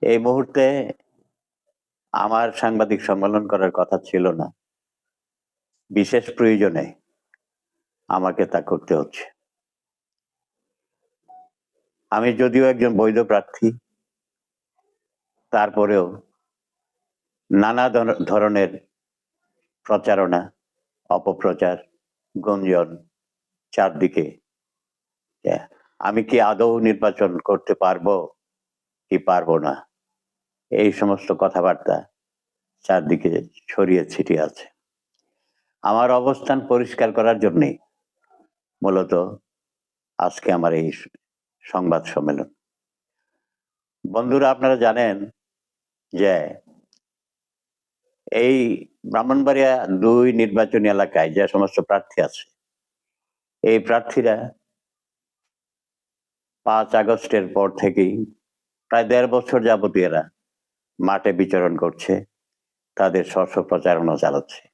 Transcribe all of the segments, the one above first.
এই মুহূর্তে আমার সাংবাদিক সম্মেলন করার কথা ছিল না। বিশেষ প্রয়োজনে আমাকে তা করতে হচ্ছে। আমি যদিও একজন বৈধ প্রার্থী, তারপরেও নানা ধর- ধরনের প্রচারণা, অপপ্রচার, গুঞ্জন চারদিকে। আমি কি আদৌ নির্বাচন করতে পারব? কি পারব না? এই সমস্ত কথাবার্তা চারদিকে ছড়িয়ে ছিটিয়ে আছে। আমার অবস্থান পরিষ্কার করার জন্যই মূলত আজকে আমার এই সংবাদ সম্মেলন। বন্ধুরা, আপনারা জানেন যে এই ব্রাহ্মণবাড়িয়া দুই নির্বাচনী এলাকায় যে সমস্ত প্রার্থী আছে, এই প্রার্থীরা পাঁচ আগস্টের পর থেকেই প্রায় দেড় বছর যাবতীয় এরা মাঠে বিচরণ করছে, তাদের স্বস্ব প্রচারণা চালাচ্ছে।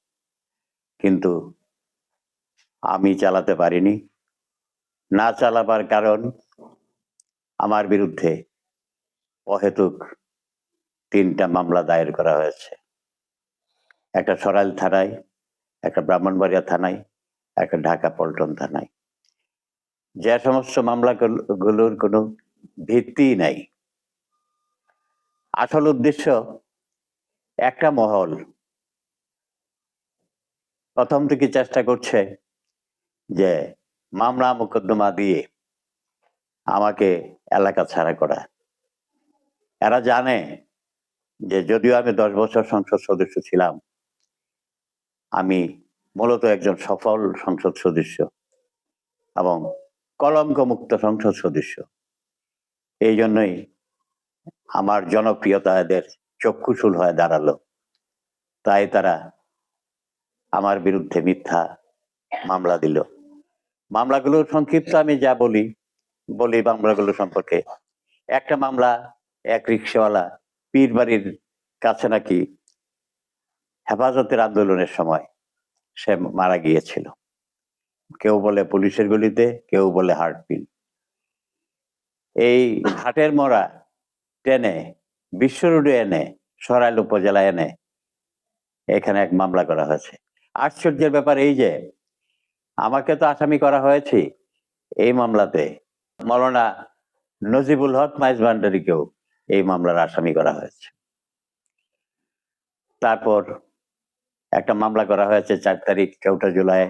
কিন্তু আমি চালাতে পারিনি। না চালাবার কারণ আমার বিরুদ্ধে অহেতুক তিনটা মামলা দায়ের করা হয়েছে। একটা সরাইল থানায়, একটা ব্রাহ্মণবাড়িয়া থানায়, একটা ঢাকা পল্টন থানায়। যে সমস্ত মামলাগুলোর কোনো ভিত্তি নাই। আসল উদ্দেশ্য একটা মহল। প্রথম থেকে চেষ্টা করছে যে মামলা মোকদ্দমা দিয়ে আমাকে এলাকা ছাড়া করা। এরা জানে যে যদিও আমি দশ বছর সংসদ সদস্য ছিলাম, আমি মূলত একজন সফল সংসদ সদস্য এবং কলঙ্ক মুক্ত সংসদ সদস্য। এই জন্যই আমার জনপ্রিয়তা এদের চক্ষুশূল হয়ে দাঁড়াল। তাই তারা আমার বিরুদ্ধে মিথ্যা মামলা দিল। মামলাগুলো সংক্ষিপ্ত আমি যা বলি বলি মামলাগুলো সম্পর্কে। একটা মামলা, এক রিক্সাওয়ালা পীর বাড়ির কাছে নাকি হেফাজতের আন্দোলনের সময় সে মারা গিয়েছিল। কেউ বলে পুলিশের গুলিতে, কেউ বলে হার্টপিল এই হাটের মরা টেনে, বিশ্ব রোডে এনে, সরাইল উপজেলা এনে এখানে এক মামলা করা হয়েছে। আশ্চর্যের ব্যাপার এই যে, আমাকে তো আসামি করা হয়েছে এই মামলাতে। মৌলানা নজিবুল হক মাইজ ভান্ডারিকেও এই মামলার আসামি করা হয়েছে। তারপর একটা মামলা করা হয়েছে চার তারিখ চৌঠা জুলাই,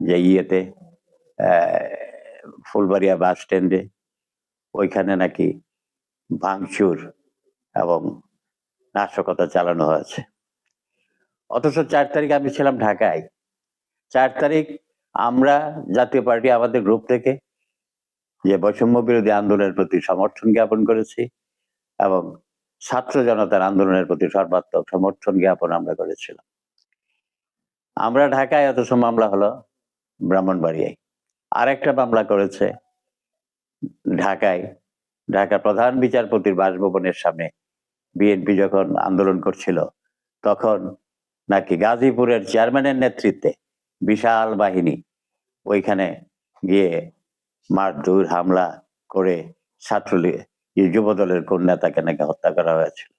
যে ইয়েতে ফুলবাড়িয়া বাস স্ট্যান্ডে। ওইখানে নাকি ভাঙচুর এবং নাশকতা চালানো হয়েছে। অথচ চার তারিখ আমি ছিলাম ঢাকায়। চার তারিখ আমরা জাতীয় পার্টি আমাদের গ্রুপ থেকে যে বৈষম্য বিরোধী আন্দোলনের প্রতি সমর্থন জ্ঞাপন করেছি এবং ছাত্র জনতার আন্দোলনের প্রতি সর্বাত্মক সমর্থন জ্ঞাপন আমরা করেছিলাম। আমরা ঢাকায় অথচ মামলা হলো ব্রাহ্মণবাড়িয়ায়। আরেকটা মামলা করেছে ঢাকায় ঢাকা প্রধান বিচারপতির বাসভবনের সামনে বিএনপি যখন আন্দোলন করছিল, তখন নাকি গাজীপুরের চেয়ারম্যানের নেতৃত্বে বিশাল বাহিনী ওইখানে গিয়ে মারধর হামলা করে ছাত্রলীগ, এই যুব দলের কোন নেতাকে নাকি হত্যা করা হয়েছিল।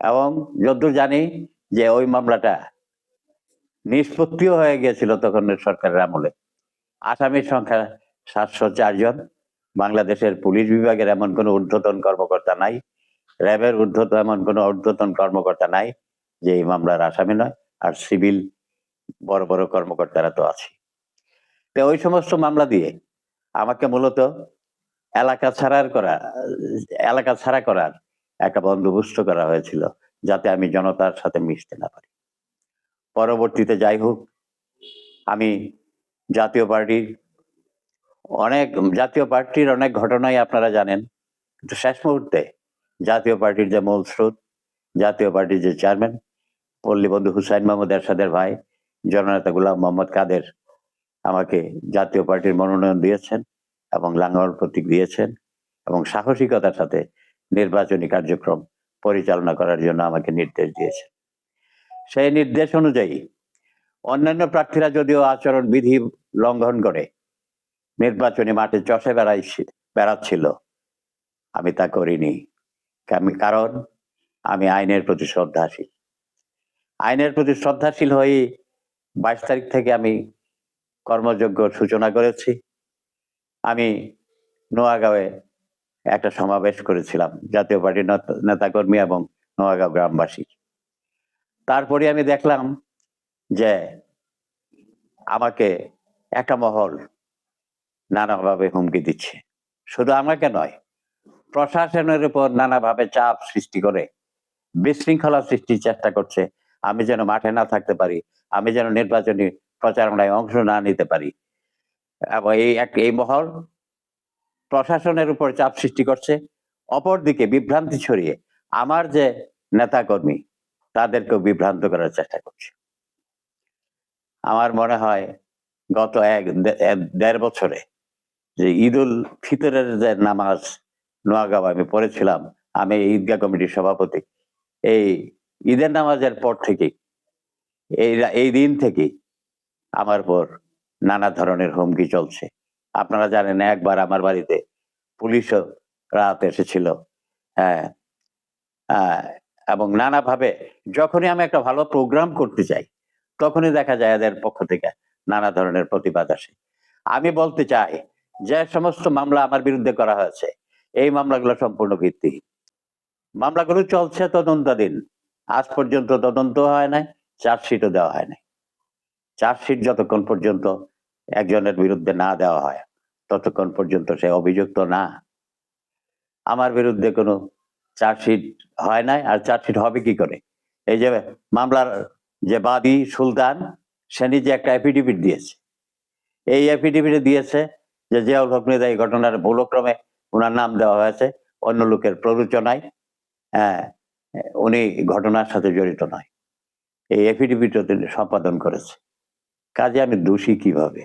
এবং যদ্দূর জানি যে ওই মামলাটা নিষ্পত্তিও হয়ে গিয়েছিল তখন সরকারের আমলে। আসামির সংখ্যা সাতশো চারজন। বাংলাদেশের পুলিশ বিভাগের এমন কোনো ঊর্ধ্বতন কর্মকর্তা নাই। র্যাবের ঊর্ধ্বতন এমন কোনো ঊর্ধ্বতন কর্মকর্তা নাই যে এই মামলার আসামি নয়, আর সিভিল বড় বড় কর্মকর্তারা তো আছে। তো ওই সমস্ত মামলা দিয়ে আমাকে মূলত এলাকা ছাড়ার করা, এলাকা ছাড়া করার একটা বন্দোবস্ত করা হয়েছিল, যাতে আমি জনতার সাথে মিশতে না পারি। পরবর্তীতে যাই হোক, আমি জাতীয় পার্টির অনেক জাতীয় পার্টির অনেক ঘটনাই আপনারা জানেন। কিন্তু শেষ মুহূর্তে জাতীয় পার্টির যে মূল স্রোত, জাতীয় পার্টির যে চেয়ারম্যান, পল্লী বন্ধু হুসাইন মাহমুদ এরশাদের ভাই, জননেতা গুলাম মোহাম্মদ কাদের আমাকে জাতীয় পার্টির মনোনয়ন দিয়েছেন এবং লাঙ্গল প্রতীক দিয়েছেন এবং সাহসিকতার সাথে নির্বাচনী কার্যক্রম পরিচালনা করার জন্য আমাকে নির্দেশ দিয়েছেন। সেই নির্দেশ অনুযায়ী অন্যান্য প্রার্থীরা যদিও আচরণ বিধি লঙ্ঘন করে নির্বাচনী মাঠে চষে বেড়াই বেড়াচ্ছিল। আমি তা করিনি। কারণ আমি আইনের প্রতি শ্রদ্ধাশীল। আইনের প্রতি শ্রদ্ধাশীল হয়ে বাইশ তারিখ থেকে আমি কর্মযোগ্য সূচনা করেছি। আমি নোয়াগাঁওয়ে একটা সমাবেশ করেছিলাম, জাতীয় পার্টির নেতাকর্মী এবং নোয়াগাঁও গ্রামবাসী তারপরে আমি দেখলাম যে আমাকে একটা মহল নানাভাবে হুমকি দিচ্ছে। শুধু আমাকে নয়, প্রশাসনের উপর নানাভাবে চাপ সৃষ্টি করে বিশৃঙ্খলা সৃষ্টির চেষ্টা করছে। আমি যেন মাঠে না থাকতে পারি, আমি যেন নির্বাচনী প্রচারণায় অংশ না নিতে পারি। এবং এই এক, এই মহল প্রশাসনের উপর চাপ সৃষ্টি করছে। অপরদিকে বিভ্রান্তি ছড়িয়ে আমার যে নেতাকর্মী, তাদেরকেও বিভ্রান্ত করার চেষ্টা করছে। আমার মনে হয় গত এক দেড় বছরে যে ঈদুল ফিতরের যে নামাজ নোয়াগাঁও আমি পড়েছিলাম আমি ঈদগাহ কমিটির সভাপতি। এই ঈদের নামাজের পর থেকে এই এই দিন থেকে আমার পর নানা ধরনের হুমকি চলছে। আপনারা জানেন একবার আমার বাড়িতে পুলিশও রাত এসেছিল হ্যাঁ আহ, এবং নানাভাবে যখনই আমি একটা ভালো প্রোগ্রাম করতে চাই তখনই দেখা যায় এদের পক্ষ থেকে নানা ধরনের প্রতিবাদ আসে। আমি বলতে চাই যে সমস্ত মামলা আমার বিরুদ্ধে করা হয়েছে, এই মামলাগুলো সম্পূর্ণ ভিত্তিহীন মামলাগুলো চলছে তদন্তাধীন। আজ পর্যন্ত তদন্ত হয় নাই, চার্জশিটও দেওয়া হয় নাই। চার্জশিট যতক্ষণ পর্যন্ত একজনের বিরুদ্ধে না দেওয়া হয়, ততক্ষণ পর্যন্ত সে অভিযুক্ত না। আমার বিরুদ্ধে কোনো চার্জশিট হয় নাই, আর চার্জশিট হবে কি করে? এই যে মামলার যে বাদী সুলতান, সে নিজে একটা এফিডেভিট দিয়েছে। এই এফিডেভিটে দিয়েছে যে জিয়াউল হক মৃধা এই ঘটনার ভুলক্রমে ওনার নাম দেওয়া হয়েছে, অন্য লোকের প্ররোচনায় হ্যাঁ উনি ঘটনার সাথে জড়িত নয়। এই এফিডেভিটও তিনি সম্পাদন করেছে। কাজে আমি দোষী কীভাবে?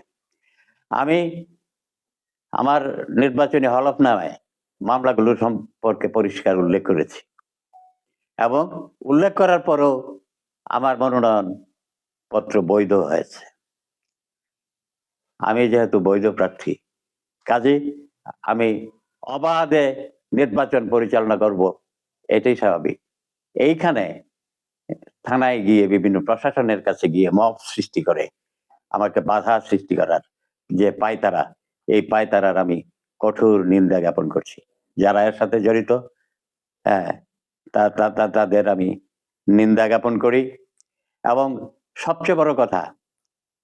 আমি আমার নির্বাচনী হলফনামায় মামলাগুলো সম্পর্কে পরিষ্কার উল্লেখ করেছি এবং উল্লেখ করার পরও আমার মনোনয়ন পত্র বৈধ হয়েছে। আমি যেহেতু বৈধ প্রার্থী কাজে আমি অবাধে নির্বাচন পরিচালনা করব, এটাই স্বাভাবিক। এইখানে থানায় গিয়ে বিভিন্ন প্রশাসনের কাছে গিয়ে মব সৃষ্টি করে আমাকে বাধা সৃষ্টি করার যে পায়তারা, এই পায়তারার আমি কঠোর নিন্দা জ্ঞাপন করছি। যারা এর সাথে জড়িত হ্যাঁ তা- তাদের আমি নিন্দা জ্ঞাপন করি। এবং সবচেয়ে বড় কথা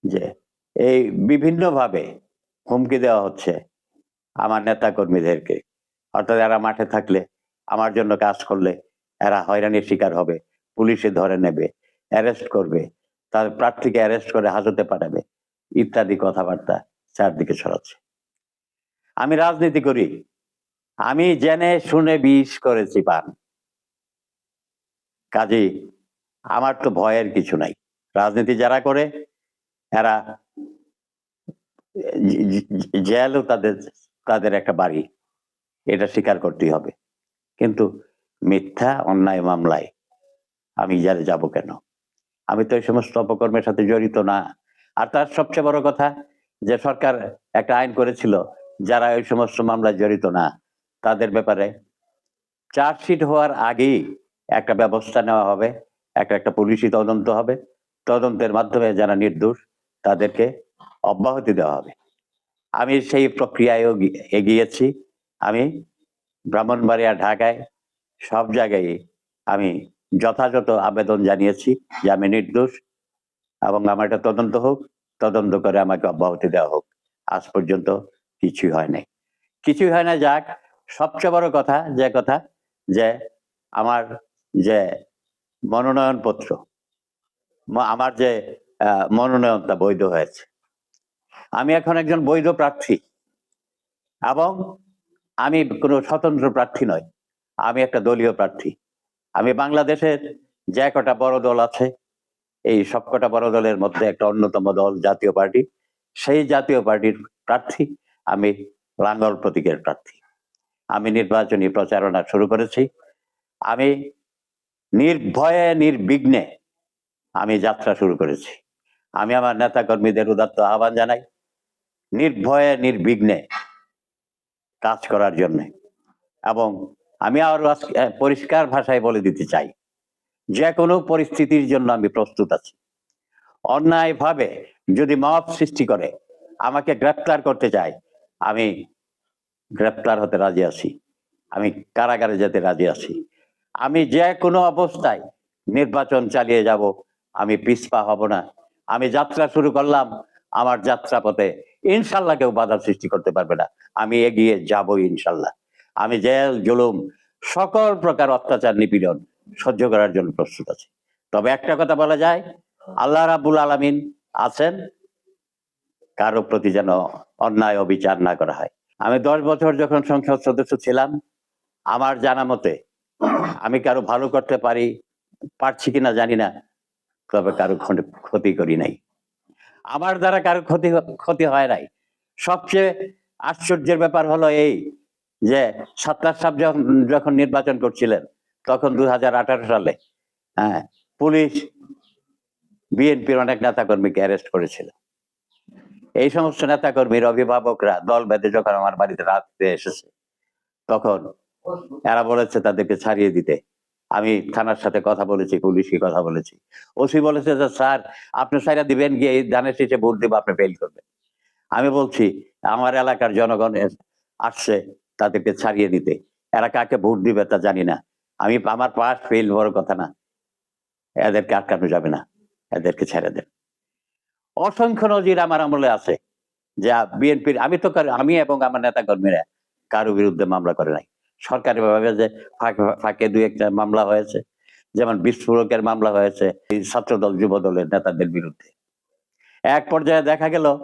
যে এই বিভিন্নভাবে হুমকি দেওয়া হচ্ছে আমার নেতা কর্মীদেরকে অর্থাৎ এরা মাঠে থাকলে, আমার জন্য কাজ করলে এরা হয়রানির শিকার হবে, পুলিশে ধরে নেবে, অ্যারেস্ট করবে, তার প্রার্থীকে অ্যারেস্ট করে হাজতে পাঠাবে, ইত্যাদি কথাবার্তা চারদিকে ছড়াচ্ছে। আমি রাজনীতি করি। আমি জেনে শুনে বিষ করেছি পান। কাজেই আমার তো ভয়ের কিছু নাই। রাজনীতি যারা করে, এরা জেলও তাদের তাদের একটা বাড়ি। এটা স্বীকার করতেই হবে। কিন্তু মিথ্যা, অন্যায় মামলায় আমি যারে যাব কেন? আমি তো এই সমস্ত অপকর্মের সাথে জড়িত না। আর তার সবচেয়ে বড় কথা, যে সরকার একটা আইন করেছিল, যারা ওই সমস্ত মামলায় জড়িত না, তাদের ব্যাপারে চার্জশিট হওয়ার আগেই একটা ব্যবস্থা নেওয়া হবে, একটা একটা পুলিশি তদন্ত হবে। তদন্তের মাধ্যমে যারা নির্দোষ, তাদেরকে অব্যাহতি দেওয়া হবে। আমি সেই প্রক্রিয়ায়ও এগিয়েছি। আমি ব্রাহ্মণবাড়িয়া, ঢাকায় সব জায়গায় আমি যথাযথ আবেদন জানিয়েছি যে আমি নির্দোষ এবং আমার একটা তদন্ত হোক, তদন্ত করে আমাকে অব্যাহতি দেওয়া হোক। আজ পর্যন্ত কিছুই হয় নাই। কিছুই হয় না যাক, সবচেয়ে বড় কথা যে কথা যে আমার যে মনোনয়ন পত্র আমার যে মনোনয়নটা বৈধ হয়েছে আমি এখন একজন বৈধ প্রার্থী। এবং আমি কোনো স্বতন্ত্র প্রার্থী নয় আমি একটা দলীয় প্রার্থী। আমি বাংলাদেশের যে কটা বড় দল আছে, এই সবকটা বড় দলের মধ্যে একটা অন্যতম দল জাতীয় পার্টি। সেই জাতীয় পার্টির প্রার্থী আমি লাঙ্গল প্রতীকের প্রার্থী। আমি নির্বাচনী প্রচারণা শুরু করেছি। আমি নির্ভয়ে, নির্বিঘ্নে আমি যাত্রা শুরু করেছি। আমি আমার নেতা কর্মীদের উদাত্ত আহ্বান জানাই, নির্ভয়ে, নির্বিঘ্নে কাজ করার জন্য। এবং আমি আরও পরিষ্কার ভাষায় বলে দিতে চাই, যে কোনো পরিস্থিতির জন্য আমি প্রস্তুত আছি। অন্যায়ভাবে যদি মব সৃষ্টি করে, আমাকে গ্রেপ্তার করতে চায়, আমি গ্রেপ্তার হতে রাজি আছি। আমি কারাগারে যেতে রাজি আছি। আমি যে কোনো অবস্থায় নির্বাচন চালিয়ে যাব, আমি পিছপা হব না। আমি যাত্রা শুরু করলাম আমার যাত্রা পথে। ইনশাল্লাহ কেউ বাধা সৃষ্টি করতে পারবে না। আমি এগিয়ে যাব ইনশাল্লাহ। আমি জেল, জুলুম, সকল প্রকার অত্যাচার, নিপীড়ন সহ্য করার জন্য প্রস্তুত আছি। তবে একটা কথা বলা যায়, আল্লাহ রাবুল আলামিন আছেন, কারও প্রতি যেন অন্যায়, অবিচার না করা হয়। আমি দশ বছর যখন সংসদ সদস্য ছিলাম, আমার জানা মতে আমি কারও ভালো করতে পারি, পারছি কিনা জানি না। তবে কারও ক্ষতি- করি নাই। আমার দ্বারা কারও ক্ষতি ক্ষতি হয় নাই। সবচেয়ে আশ্চর্যের ব্যাপার হলো এই যে সত্তার সাহেব যখন যখন নির্বাচন করছিলেন, তখন দুই সালে হ্যাঁ পুলিশ বিএনপির অনেক নেতাকর্মীকে অ্যারেস্ট করেছিল। এই সমস্ত নেতাকর্মীর অভিভাবকরা দল বেঁধে যখন আমার বাড়িতে রাখতে এসেছে, তখন এরা বলেছে তাদেরকে ছাড়িয়ে দিতে। আমি থানার সাথে কথা বলেছি, পুলিশকে কথা বলেছি। ওসি বলেছে যে, স্যার, আপনি সাইরা দিবেন, গিয়ে ধানের শেষে ভোট দিব, আপনি ফেল করবেন। আমি বলছি, আমার এলাকার জনগণ আসছে তাদেরকে ছাড়িয়ে দিতে। এরা কাকে ভোট দিবে তা জানি না। আমি, আমার পাস ফেল বড় কথা না। এদেরকে আটকানো যাবে না। এদেরকে ছেড়ে দেন। অসংখ্য নজির আমার আমলে আছে। যা বিএনপির, আমি তো আমি এবং আমার নেতা কর্মীরা কারও বিরুদ্ধে মামলা করে নাই। সরকারি ভাবে যে ফাঁকে- ফাঁকে দুই একটা মামলা হয়েছে, যেমন বিস্ফোরকের মামলা হয়েছে ছাত্রদল যুব দলের নেতাদের বিরুদ্ধে। এক পর্যায়ে দেখা গেল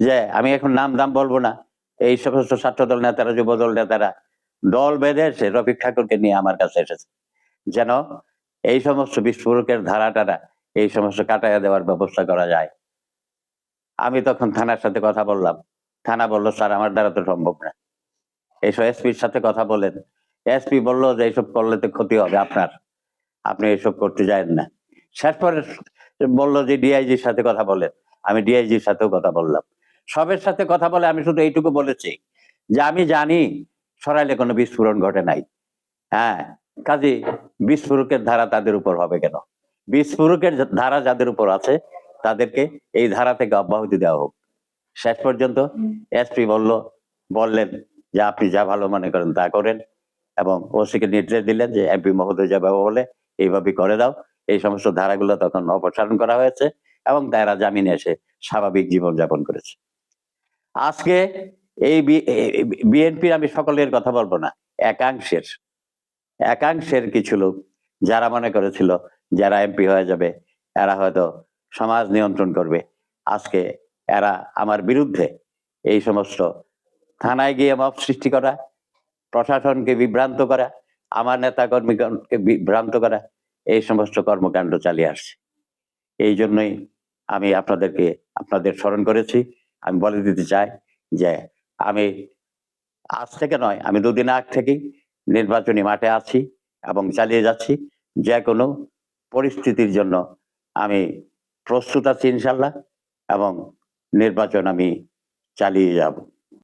যে আমি এখন নাম দাম বলব না, এই সমস্ত ছাত্রদল নেতারা যুব দল নেতারা দল বেঁধে এসে রফিক ঠাকুরকে নিয়ে আমার কাছে এসেছে। যেন এই সমস্ত বিস্ফোরকের ধারা টারা এই সমস্ত কাটাইয়া দেওয়ার ব্যবস্থা করা যায়। আমি তখন থানার সাথে কথা বললাম। থানা বলল, স্যার, আমার দ্বারা তো সম্ভব না। এইসব এসপির সাথে কথা বলেন। এসপি বলল যে এইসব করলে তো ক্ষতি হবে আপনার। আপনি এসব করতে যান না। শেষ পরে বলল যে ডিআইজির সাথে কথা বলেন। আমি ডিআইজির সাথেও কথা বললাম। সবের সাথে কথা বলে আমি শুধু এইটুকু বলেছি যে আমি জানি সরাইলে কোনো বিস্ফোরণ ঘটে নাই। হ্যাঁ কাজে বিস্ফোরকের ধারা তাদের উপর হবে কেন? বিস্ফোরকের ধারা যাদের উপর আছে তাদেরকে এই ধারা থেকে অব্যাহতি দেওয়া হোক। শেষ পর্যন্ত এসপি বলল বললেন যে আপনি যা ভালো মনে করেন তা করেন এবং ওসিকে নির্দেশ দিলেন যে এমপি মহোদয় যা বলে এইভাবে করে দাও। এই সমস্ত ধারাগুলো তখন অপসারণ করা হয়েছে এবং তারা জামিনে এসে স্বাভাবিক জীবন যাপন করেছে। আজকে এই বিএনপির আমি সকলের কথা বলব না, একাংশের একাংশের কিছু লোক যারা মনে করেছিল যারা এমপি হয়ে যাবে, এরা হয়তো সমাজ নিয়ন্ত্রণ করবে। আজকে এরা আমার বিরুদ্ধে এই সমস্ত থানায় গিয়ে মব সৃষ্টি করা, প্রশাসনকে বিভ্রান্ত করা, আমার নেতা কর্মীকে বিভ্রান্ত করা, এই সমস্ত কর্মকাণ্ড চালিয়ে আসছে। এই জন্যই আমি আপনাদেরকে, আপনাদের স্মরণ করেছি। আমি বলে দিতে চাই যে আমি আজ থেকে নয়, আমি দুদিন আগ থেকেই নির্বাচনী মাঠে আছি এবং চালিয়ে যাচ্ছি। যে কোনো পরিস্থিতির জন্য আমি প্রস্তুত আছি ইনশাল্লাহ এবং নির্বাচন আমি চালিয়ে যাব।